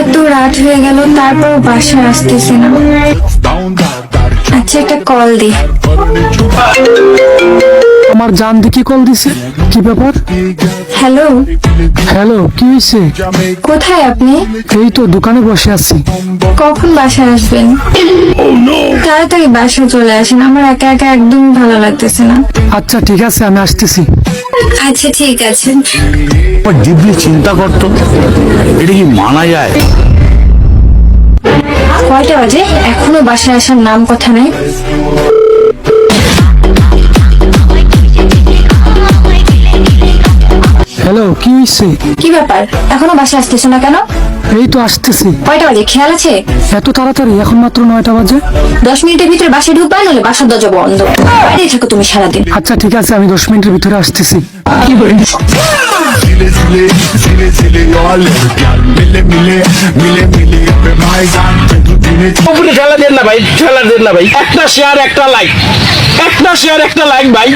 এতো রাত হয়ে গেল তারপর বাসায় আসতেছে না। আচ্ছা একটা কল দি। আমার জান দিকে কল দিছে। কি ব্যাপার? হ্যালো। হ্যালো কি হয়েছে কোথায় আপনি? এই তো দোকানে বসে আছি। কখন বাসায় আসবেন? তাড়াতাড়ি বাসায় চলে আসেন আমার একা একা একদম ভালো লাগতেছে না। আচ্ছা ঠিক আছে আমি আসতেছি। আচ্ছা ঠিক আছে। ডিপলি চিন্তা করতো এটা কি মানা যায়? কয়টা বাজে? এখনও বাসায় আসার নাম কথা নাই। হ্যালো কি হইছে? কি ব্যাপার? এখনও বাসায় আসতেছো না কেন? এই তো আসতেছি। কয়টা বাজে? খেয়াল আছে? এত তাড়াতাড়ি এখন মাত্র নয়টা বাজে? দশ মিনিটের ভিতরে বাসায় ঢুকবা নাহলে বাসার দরজা বন্ধ। বাইরে থাকো তুমি সারাদিন। আচ্ছা ঠিক আছে আমি দশ মিনিটের ভিতরে আসতেছি। কি বলিস zile zile zile zile yol gel mile mile mile mile be bhai ভাই খেলা দেন না ভাই। একটা শেয়ার একটা লাইক একটা শেয়ার একটা লাইক ভাই।